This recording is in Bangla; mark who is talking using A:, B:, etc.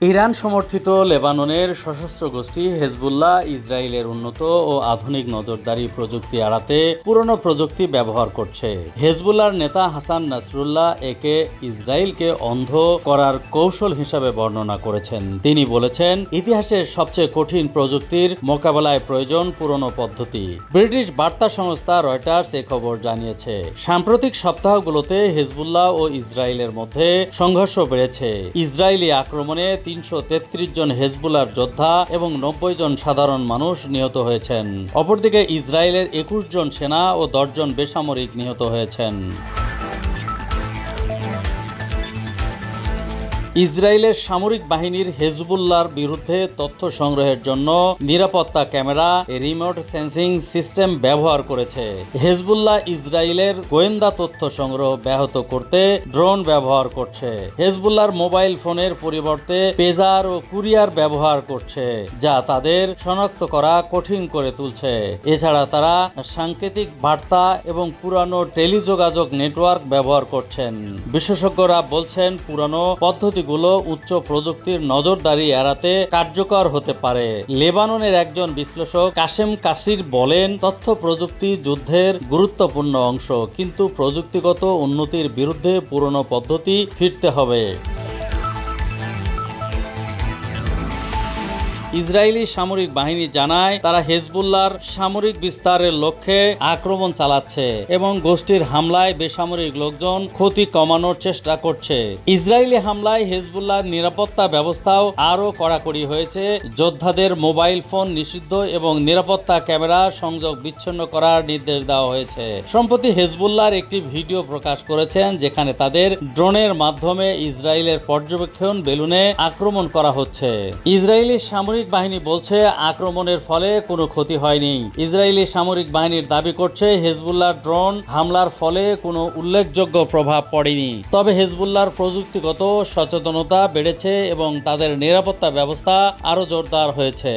A: ইরান সমর্থিত লেবাননের সশস্ত্র গোষ্ঠী হেজবুল্লাহ ইসরায়েলের উন্নত ও আধুনিক নজরদারি প্রযুক্তি এড়াতে পুরনো প্রযুক্তি ব্যবহার করছে। হেজবুল্লাহর নেতা হাসান নাসরুল্লাহ একে ইসরায়েলকে অন্ধ করার কৌশল হিসাবে বর্ণনা করেছেন। তিনি বলেছেন, ইতিহাসের সবচেয়ে কঠিন প্রযুক্তির মোকাবেলায় প্রয়োজন পুরনো পদ্ধতি। ব্রিটিশ বার্তা সংস্থা রয়টার্স এ খবর জানিয়েছে, সাম্প্রতিক সপ্তাহগুলোতে হেজবুল্লাহ ও ইসরায়েলের মধ্যে সংঘর্ষ বেড়েছে। ইসরায়েলি আক্রমণে তিনশো তেত্রিশ জন হেজবুলার যোদ্ধা এবং নব্বই জন সাধারণ মানুষ নিহত হয়েছেন। অপরদিকে ইসরায়েলের একুশ জন সেনা ও দশজন বেসামরিক নিহত হয়েছেন। ইসরায়েলের সামরিক বাহিনীর হেজবুল্লার বিরুদ্ধে তথ্য সংগ্রহের জন্য নিরাপত্তা ক্যামেরা, রিমোট সেন্সিং সিস্টেম ব্যবহার করেছে। হেজবুল্লাহ ইসরায়েলের গোয়েন্দা তথ্য সংগ্রহ ব্যাহত করতে ড্রোন ব্যবহার করছে। হেজবুল্লাহর মোবাইল ফোনের পরিবর্তে পেজার ও কুরিয়ার ব্যবহার করছে, যা তাদের শনাক্ত করা কঠিন করে তুলছে। এছাড়া তারা সাংকেতিক বার্তা এবং পুরানো টেলিযোগাযোগ নেটওয়ার্ক ব্যবহার করছেন। বিশেষজ্ঞরা বলছেন, পুরানো পদ্ধতিগুলো উচ্চ প্রযুক্তির নজরদারি এড়াতে কার্যকর হতে পারে। লেবাননের একজন বিশ্লেষক কাশেম কাসির বলেন, তথ্য প্রযুক্তি যুদ্ধের গুরুত্বপূর্ণ অংশ, কিন্তু প্রযুক্তিগত উন্নতির বিরুদ্ধে পুরনো পদ্ধতি ফিরতে হবে। ইসরায়েলি সামরিক বাহিনী জানায় তারা হেজবুল্লাহর সামরিক বিস্তারের লক্ষ্যে আক্রমণ চালাচ্ছে এবং গোষ্ঠীর হামলায় বেসামরিক লোকজন ক্ষতি কমানোর চেষ্টা করছে। ইসরায়েলি হামলায় হেজবুল্লাহর নিরাপত্তা ব্যবস্থাও আরও কড়াকড়ি হয়েছে। যোদ্ধাদের মোবাইল ফোন নিষিদ্ধ এবং নিরাপত্তা ক্যামেরা সংযোগ বিচ্ছিন্ন করার নির্দেশ দেওয়া হয়েছে। সম্প্রতি হেজবুল্লাহর একটি ভিডিও প্রকাশ করেছেন, যেখানে তাদের ড্রোনের মাধ্যমে ইসরায়েলের পর্যবেক্ষণ বেলুনে আক্রমণ করা হচ্ছে। ইসরায়েলি সামরিক বাহিনী বলছে, আক্রমণের ফলে কোনো ক্ষতি হয়নি। ইসরায়েলি সামরিক বাহিনীর দাবি করছে, হেজবুল্লাহ ড্রোন হামলার ফলে কোনো উল্লেখযোগ্য প্রভাব পড়েনি। তবে হেজবুল্লাহর প্রযুক্তিগত সচেতনতা বেড়েছে এবং তাদের নিরাপত্তা ব্যবস্থা আরও জোরদার হয়েছে।